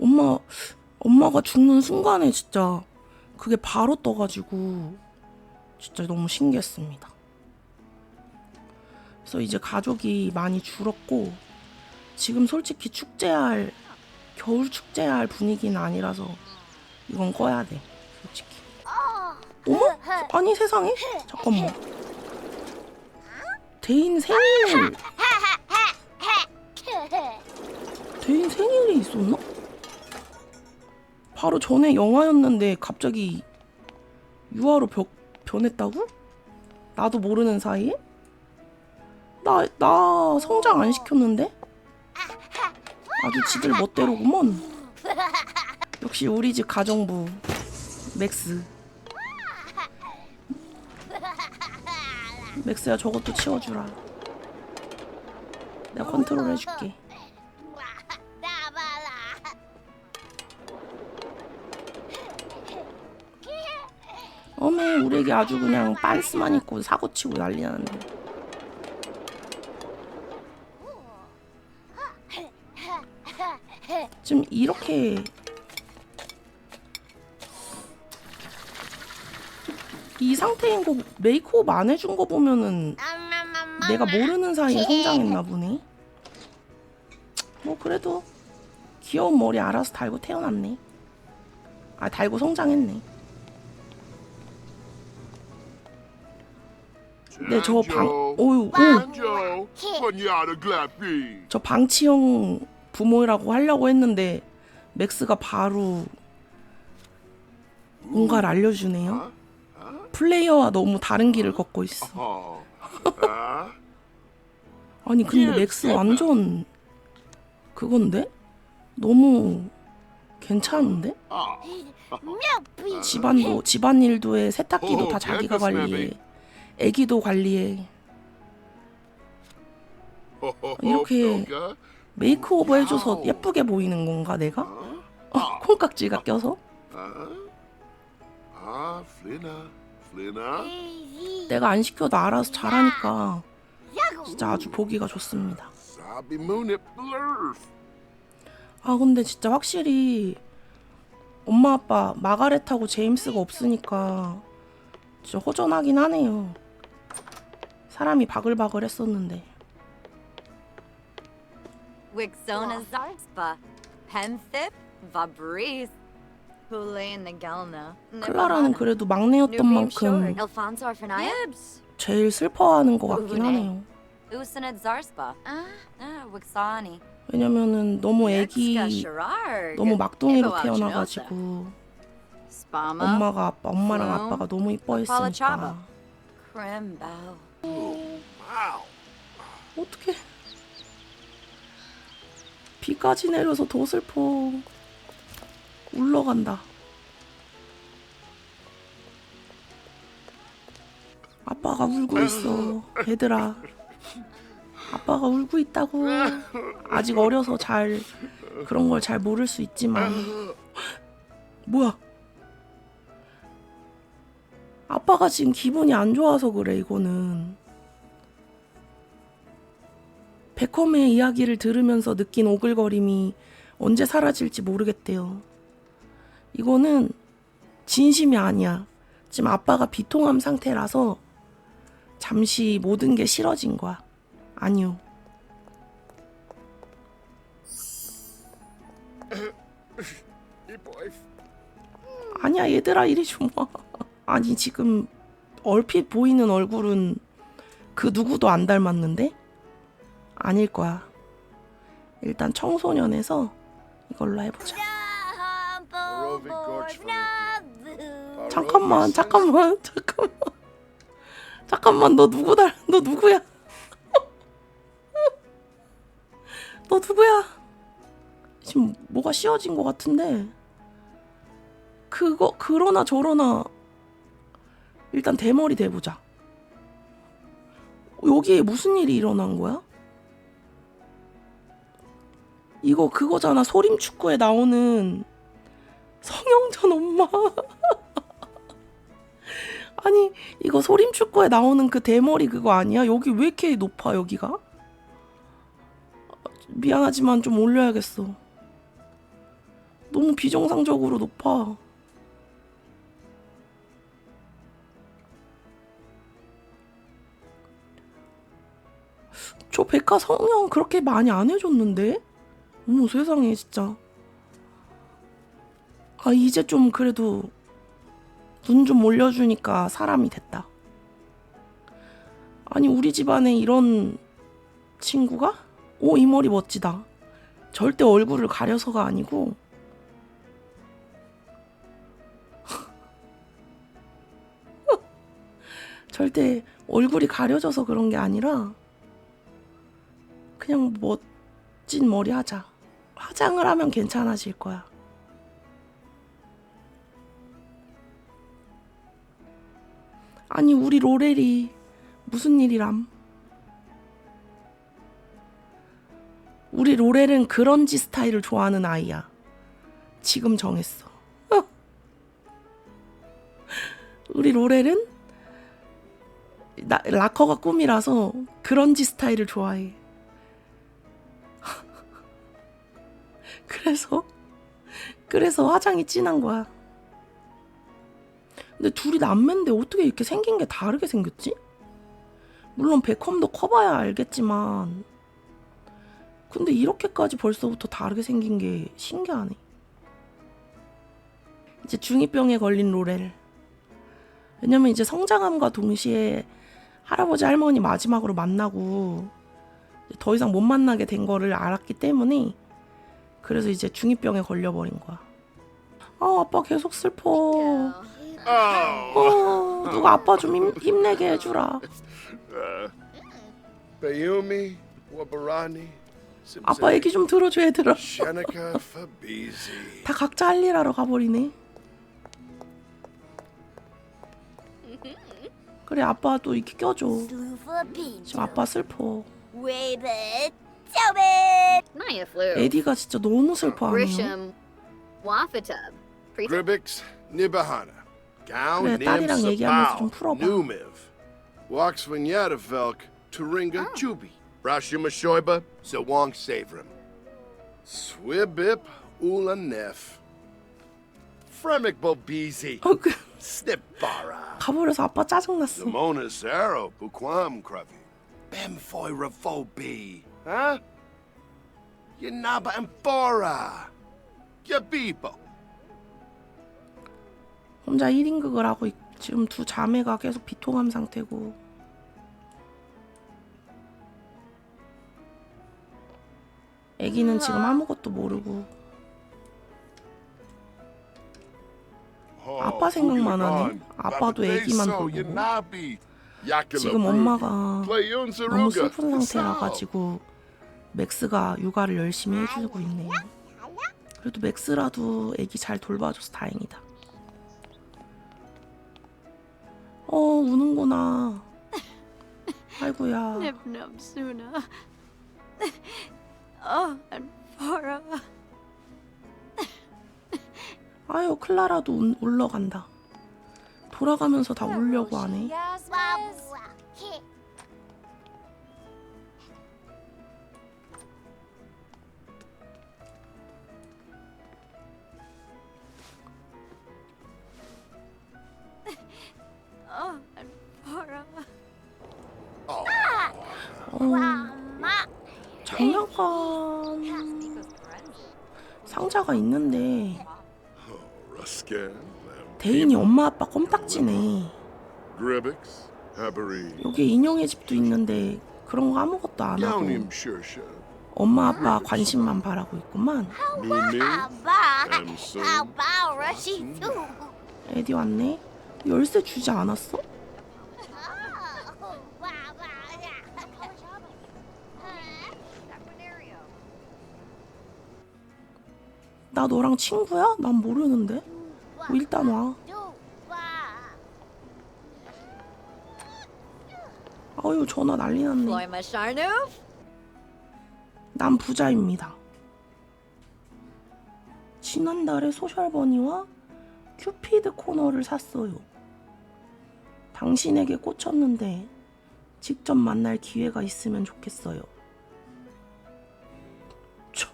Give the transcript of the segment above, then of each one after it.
엄마, 엄마가 죽는 순간에 진짜 그게 바로 떠가지고 진짜 너무 신기했습니다. 그래서 이제 가족이 많이 줄었고 지금 솔직히 축제할 겨울 축제할 분위기는 아니라서 이건 꺼야 돼 솔직히. 어머? 아니 세상에? 잠깐만. 대인 생일 대인 생일이 있었나? 바로 전에 영화였는데 갑자기 유아로 벼, 변했다고? 나도 모르는 사이에? 나, 나 성장 안 시켰는데? 아주 지들 멋대로구먼. 역시 우리 집 가정부 맥스. 맥스야 저것도 치워주라. 내가 컨트롤 해줄게. 애기 아주 그냥 빤스만 입고 사고치고 난리 나는데. 지금 이렇게 이 상태인 거 메이크업 안 해준 거 보면은 내가 모르는 사이에 성장했나 보네. 뭐 그래도 귀여운 머리 알아서 달고 태어났네. 아 달고 성장했네 네, 저 방, 오유, 오, Pinata Glappy. 저 방치형 부모라고 하려고 했는데 맥스가 바로 뭔가를 알려주네요. 플레이어와 너무 다른 길을 걷고 있어. Huh? 아니 근데 맥스 완전 그건데? 너무 괜찮은데? 집안도 집안일도 해 세탁기도 어, 다 자기가 어, 관리해. 애기도 관리해. 이렇게. 메이크오버 해줘서 예쁘게 보이는 건가 내가? 어, 콩깍지가 껴서? Flinna, Flinna. 내가 안 시켜도 알아서 잘하니까 진짜 아주 보기가 좋습니다. 아 근데 진짜 확실히 엄마 아빠 마가렛하고 제임스가 없으니까 진짜 허전하긴 하네요. 사람이 바글바글 했었는데 Wixona Zarspa, Penthip, Vabris, Hulain Nagelna, 클라라는 그래도 막내였던 만큼 Alfonso 제일 슬퍼하는 것 같긴 하네요. Usanid Zarspa, Ah, Wixani, 왜냐면은 너무 애기 Sherard, 너무 막둥이로 태어나가지고 Spama, 엄마가 아빠 엄마랑 음. 아빠가 너무. 이뻐했으니까. 어떻게 비까지 내려서 더 슬퍼. 울러간다. 아빠가 울고 있어. 얘들아. 아빠가 울고 있다고. 아직 어려서 잘 그런 걸 잘 모를 수 있지만. 뭐야 아빠가 지금 기분이 안 좋아서 그래 이거는 베컴의 이야기를 들으면서 느낀 오글거림이 언제 사라질지 모르겠대요. 이거는 진심이 아니야. 지금 아빠가 비통함 상태라서 잠시 모든 게 싫어진 거야. 아니요. 아니야 얘들아 이리 좀 와. 아니 지금 얼핏 보이는 얼굴은 그 누구도 안 닮았는데? 아닐 거야. 일단 청소년에서 이걸로 해보자. 잠깐만, 잠깐만, 잠깐만. 잠깐만, 너 누구 달, 너 누구야? 너 누구야? 지금 뭐가 씌워진 것 같은데. 그거, 그러나 저러나. 일단 대머리 대보자. 여기에 무슨 일이 일어난 거야? 이거 그거잖아. 소림 축구에 나오는 성영전 엄마. 아니 이거 소림 축구에 나오는 그 대머리 그거 아니야? 여기 왜 이렇게 높아 여기가? 미안하지만 좀 올려야겠어. 너무 비정상적으로 높아. 저 백화 성형 그렇게 많이 안 해줬는데? 어머 세상에 진짜. 아 이제 좀 그래도 눈 좀 올려주니까 사람이 됐다. 아니 우리 집안에 이런 친구가? 오 이 머리 멋지다. 절대 얼굴을 가려서가 아니고 절대 얼굴이 가려져서 그런 게 아니라 그냥 멋진 머리 하자. 화장을 하면 괜찮아질 거야. 아니 우리 로렐이 무슨 일이람? 우리 로렐은 그런지 스타일을 좋아하는 아이야. 지금 정했어. 우리 로렐은 나, 락커가 꿈이라서 그런지 스타일을 좋아해. 그래서 그래서 화장이 진한 거야. 근데 둘이 남매인데 어떻게 이렇게 생긴 게 다르게 생겼지? 물론 베컴도 커봐야 알겠지만 근데 이렇게까지 벌써부터 다르게 생긴 게 신기하네. 이제 중2병에 걸린 로렐. 왜냐면 이제 성장함과 동시에 할아버지 할머니 마지막으로 만나고 더 이상 못 만나게 된 거를 알았기 때문에 그래서 이제 중2병에 걸려버린 거야. 아 아빠 계속 슬퍼. 어, 누가 아빠 좀 힘, 힘내게 해주라. Bayumi, Wabarani, 아빠 얘기 좀 들어줘 얘들아. Fabizi. 다 각자 할 일 하러 가버리네. 그래 아빠도 이렇게 껴줘. 지금 아빠 슬퍼. it, tell it. Naya flew. 에디가 진짜 너무 슬퍼하네요. Grisham. Wafatub. Priest. Gribix, Nibahana. Gown, 그래, Nim, 딸이랑 얘기하면서 좀 Sapao, 풀어봐. Numiv. Waxvanyatavelk, Turinga, Jubi. Brashima Shoiba, Zawang Savrim. Swibip, Ulanef. Fremik Bobizi, 어, 그, Snipbara. 가버려서 아빠 짜증났어. Simona Saro, Buquam Cravi. Bemfoy Ravobi. Huh? Yanaba and Bora. Yabibo. 혼자 1인극을 하고 있, 지금 두 자매가 계속 비통함 상태고. 애기는 지금 아무것도 모르고. 아빠 생각만 하네. 아빠도 애기만 보고. 지금 엄마가 너무 슬픈 상태라 가지고 맥스가 육아를 열심히 해주고 있네요. 그래도 맥스라도 애기 잘 돌봐줘서 다행이다. 어 우는구나. 아이고야. Oh, Fara. 아유 클라라도 운- 울러간다. 돌아가면서 다 울려고 하네. 상자가 있는데. 대인이 엄마 아빠 껌딱지네. 여기 인형의 집도 있는데 그런 거 아무것도 안 하고. 엄마 아빠 관심만 바라고 있구만. 에디 왔네. 열쇠 주지 않았어? 나 너랑 친구야? 난 모르는데. 뭐 일단 와. 아유 전화 난리 났네. 난 부자입니다. 지난달에 소셜버니와 큐피드 코너를 샀어요. 당신에게 꽂혔는데 직접 만날 기회가 있으면 좋겠어요. 참,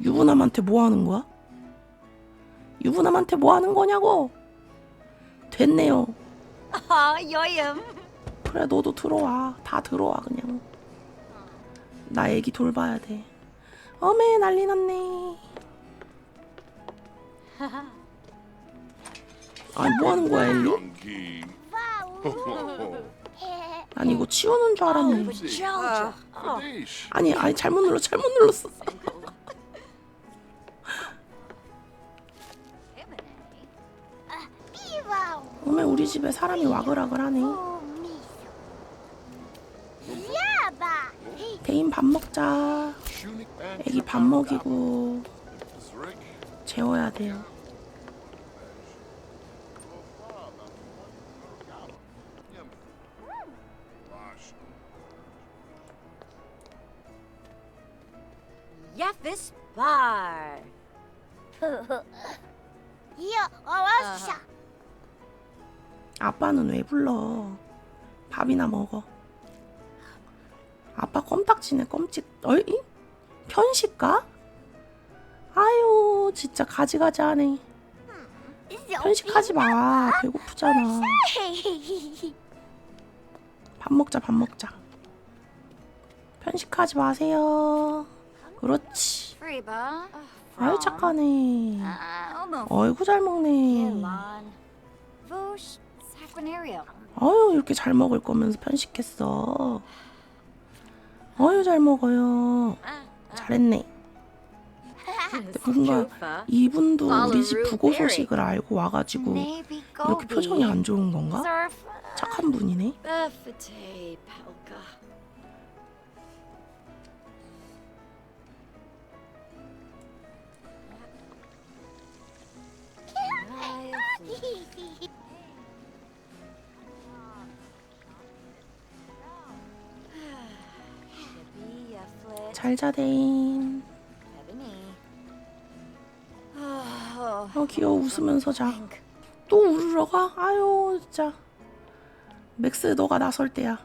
유부남한테 뭐 하는 거야? 유부남한테 뭐 하는 거냐고. 됐네요. Aw, yoyum. 그래 너도 들어와. 다 들어와 그냥. 나 애기 돌봐야 돼. 어메 난리 났네. 아니 뭐 하는 거야 엘리? 난 이거 치우는 줄 알았네. Fadish. 아니 아니 잘못 눌러 잘못 눌렀어. 우리 집에 사람이 와글와글하네. 대인 밥 먹자. 애기 밥 먹이고. 재워야 돼요. Yafis bar. 아빠는 왜 불러? 밥이나 먹어. 아빠 껌딱지네 껌찍. 어이? 편식가? 아유 진짜 가지가지 하네. 편식하지 마. 배고프잖아. 밥 먹자 밥 먹자. 편식하지 마세요. 그렇지. 아유 착하네. Almost. 어이구 잘 먹네. 아유 이렇게 잘 먹을 거면서 편식했어. 어유 잘 먹어요. 잘했네. 근데 뭔가 이분도 우리 집 부고 소식을 알고 와가지고 이렇게 표정이 안 좋은 건가? 착한 분이네. 잘 자대인. Oh, 어 귀여워 웃으면서 자. 또 울으러 가? 아유 진짜. 맥스 너가 나설 때야.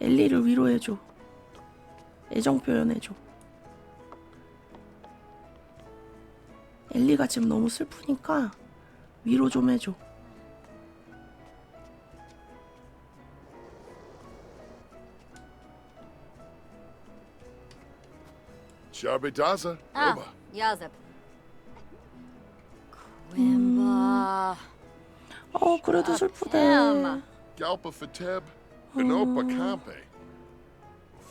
엘리를 위로해줘. 애정 표현해줘. 엘리가 지금 너무 슬프니까 위로 좀 해줘. Shabitaza. Ah, Oba. Yazip. Quimba. 어 그래도 슬프대. 음. Galpa Fateb. Benopa Campe.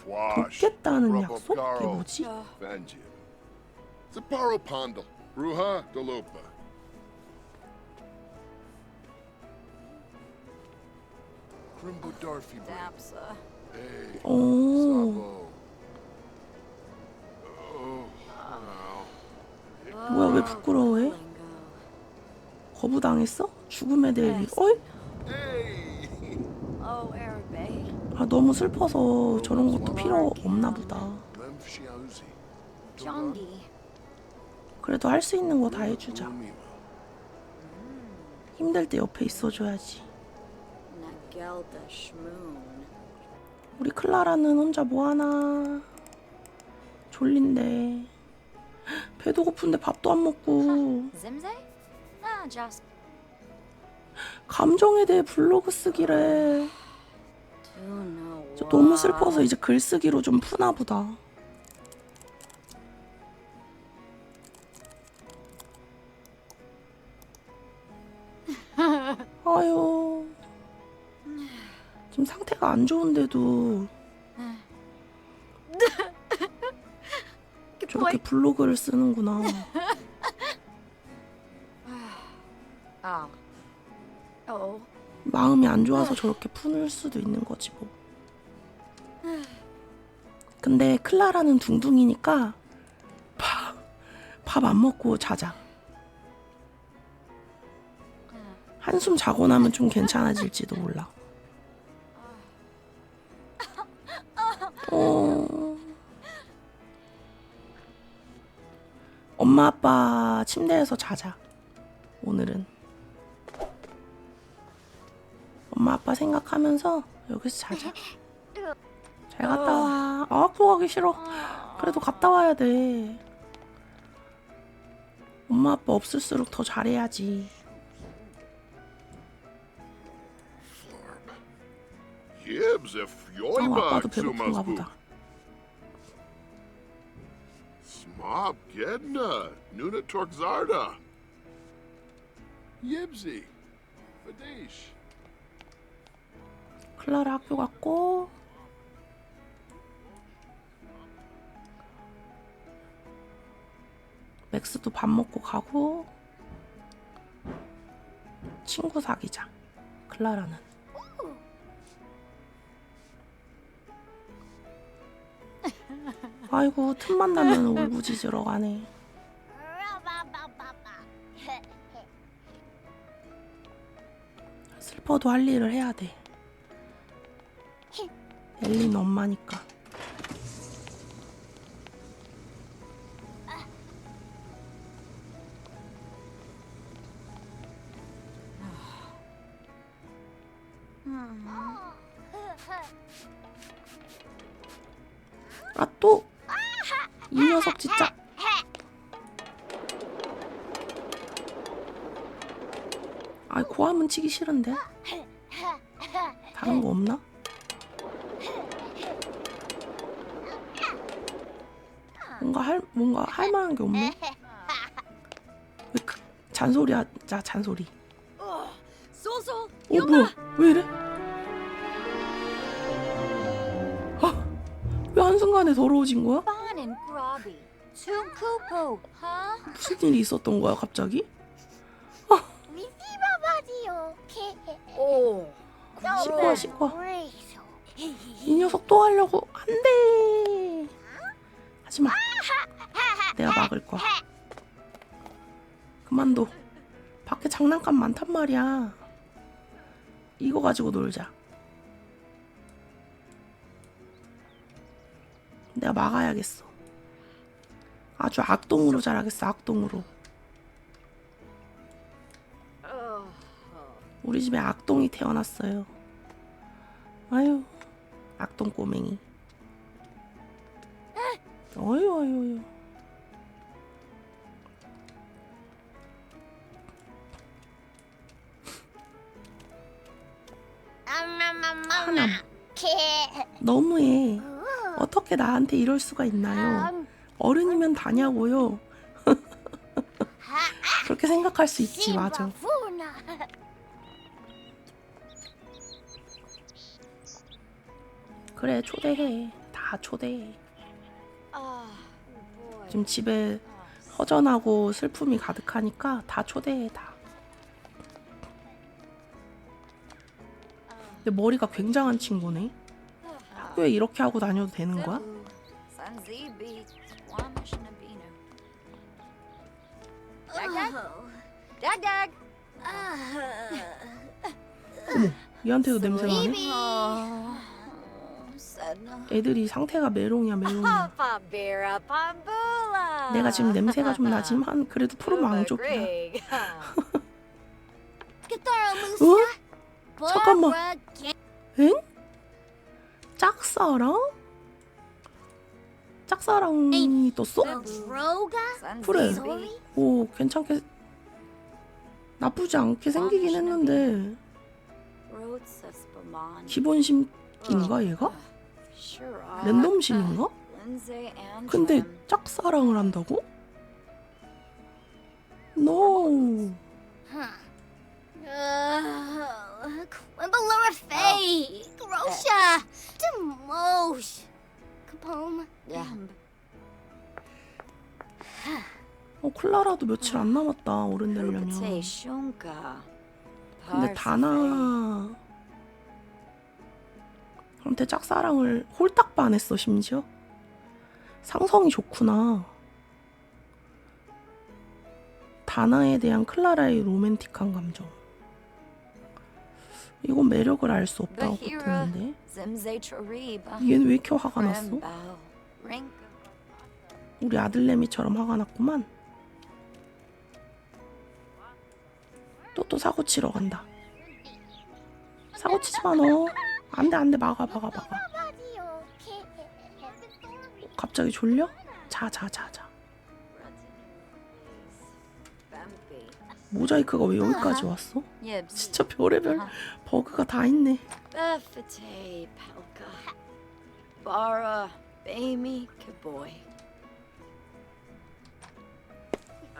Fwash. 돕겠다는 약속? 이게 Rubogaro. 뭐지? Vanjib. Zaparo Pondal. Ruha Dalopa. Crimbo Darfi. Dapsa. Hey. 오. Sabo. 왜 부끄러워해? 거부당했어? 죽음에 대해 위... 어이? Oh. 아 너무 슬퍼서 저런 것도 필요 없나 보다. 그래도 할 수 있는 거 다 해주자. 힘들 때 옆에 있어줘야지. 우리 클라라는 혼자 뭐하나. 졸린데. 배도 고픈데 밥도 안 먹고. Just 감정에 대해 블로그 쓰기래. 저 너무 슬퍼서 이제 글쓰기로 좀 푸나 보다. 아유. 지금 상태가 안 좋은데도 블로그를 쓰는구나. Oh. Oh. 마음이 안 좋아서 저렇게 푸는 수도 있는 거지 뭐. 근데 클라라는 둥둥이니까 밥 안 먹고 자자. 한숨 자고 나면 좀 괜찮아질지도 몰라. 엄마 아빠 침대에서 자자. 오늘은. 엄마 아빠 생각하면서 여기서 자자. 잘 갔다 와. 아, 학교 가기 싫어. 그래도 갔다 와야 돼. 엄마 아빠 없을수록 더 잘해야지. If 어, 아빠도 배고픈가. 보다. Smop gedna. Nuna torgzarda. Yibsy. Fadish. 클라라 학교 갔고 맥스도 밥 먹고 가고 친구 사귀자 클라라는 아이고 틈만 나면 울부짖으러 가네 슬퍼도 할 일을 해야 돼 엘리는 엄마니까. 아 또! 이 녀석 진짜! 아이 고함은 치기 싫은데? 다른 거 없나? 뭔가 할 뭔가 할 만한 게 없네. 왜 그, 잔소리하자 잔소리. 소소. 어 뭐야? 왜 이래? 아, 왜 한 순간에 더러워진 거야? 무슨 일이 있었던 거야 갑자기? 씻고 와 씻고 와. 이 녀석 또 하려고 안돼. 하지 마. 내가 막을 거야. 그만둬. 밖에 장난감 많단 말이야. 이거 가지고 놀자. 내가 막아야겠어. 아주 악동으로 자라겠어, 악동으로. 우리 집에 악동이 태어났어요. 아유, 악동 꼬맹이. 어유, 어유, 어유. 하남. 너무해. 어떻게 나한테 이럴 수가 있나요? 어른이면 다냐고요. 그렇게 생각할 수 있지, 맞아. 그래, 초대해. 다 초대해. Boy. 지금 집에 허전하고 슬픔이 가득하니까 다 초대해, 다. 근데 머리가 굉장한 친구네. 학교에 이렇게 하고 다녀도 되는 거야? Sanzibi. Squamish Nabino. Dag dag. Dag dag. 얘한테도 냄새가 나네? Oh. Sedna. 애들이 상태가 메롱이야, Pambula. 내가 지금 냄새가 좀 나지만 그래도 푸른 왕족이야. Grig. 어? 잠깐만. 엥? 짝사랑? 짝사랑이 떴어? 그래. 오, 괜찮게 나쁘지 않게 생기긴 했는데. 기본심인가 얘가? 랜덤심인가? 근데. 짝사랑을 한다고? No. Quimbler Faye, Grosha, Demosh, Capome, Yeah. 어, 클라라도 며칠 안 남았다 어른 되려면. 근데. 다나 한테 짝사랑을 홀딱 반했어 심지어. 상성이 좋구나. 다나에 대한 클라라의 로맨틱한 감정. 이건 매력을 알 수 없다고 Charib. 얘는 왜 이렇게 화가 났어? 우리 아들내미처럼 화가 났구만. 또 또 사고 치러 간다. 사고 치지 마 너. 안돼 안돼 막아 막아 막아. 갑자기 졸려? 자 자 자 자. 모자이크가 왜 여기까지 왔어? Yibs. 진짜 별의별 버그가 다 있네. Bethate, Pelka. Bara, Bamy, Kaboy.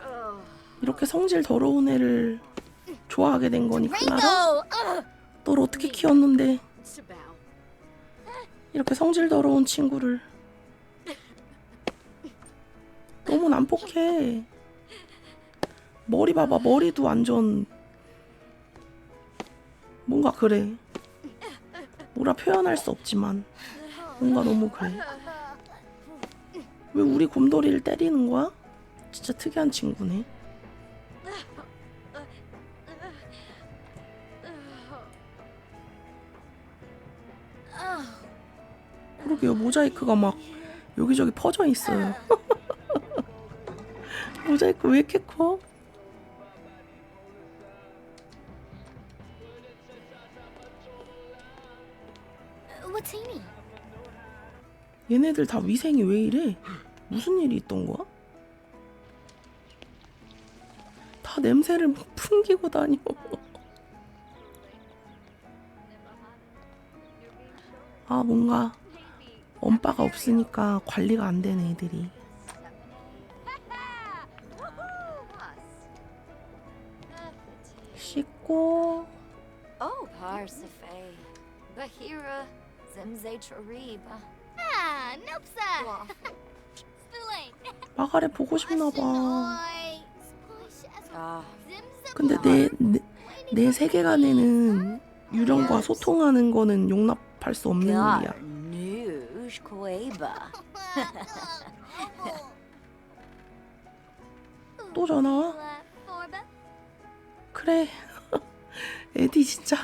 Oh. 이렇게 성질 더러운 애를 좋아하게 된 거니 클라라? 널 어떻게 키웠는데. 이렇게 성질 더러운 친구를 너무 난폭해 머리 봐봐 머리도 완전 뭔가 그래 뭐라 표현할 수 없지만 뭔가 너무 그래 왜 우리 곰돌이를 때리는 거야? 진짜 특이한 친구네 그러게요 모자이크가 막 여기저기 퍼져 있어요 모자이크 왜 이렇게 커? Amy? 얘네들 다 위생이 왜 이래? 무슨 일이 있던 거야? 다 냄새를 막 풍기고 다녀. 아, 뭔가 엄빠가 없으니까 관리가 안 되네, 애들이. Ah, nope, sir. 마가레 보고 싶나 봐. Boy. Splish as Ah, Zimzum. 근데 내, 내, 내 세계관에는 유령과 소통하는 거는 용납할 수 없는 일이야. 또 전화 와? Forba. 그래. 에디 진짜.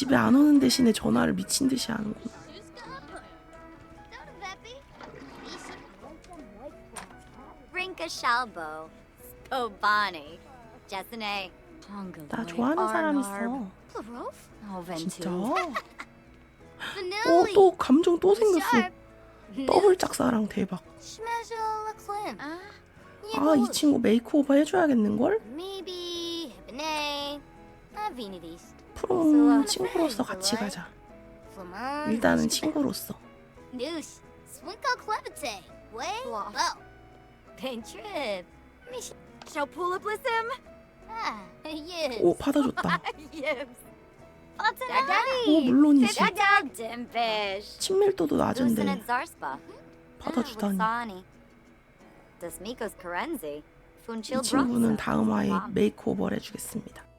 집에 안 오는 대신에 전화를 미친 듯이 하는구나. 나 좋아하는 사람 있어. Oh, 진짜. Vanilli. 또 감정 또 생겼어. 더블 짝사랑 대박. 아, 이 친구 메이크오버 해줘야겠는걸? 프롬 친구로서 같이 가자. 일단은 친구로서. Ah. 오, 받아줬다. 오, 물론이지. 친밀도도 낮은데. 받아주다니. 이 친구는 다음 화에 메이크오버를 해주겠습니다.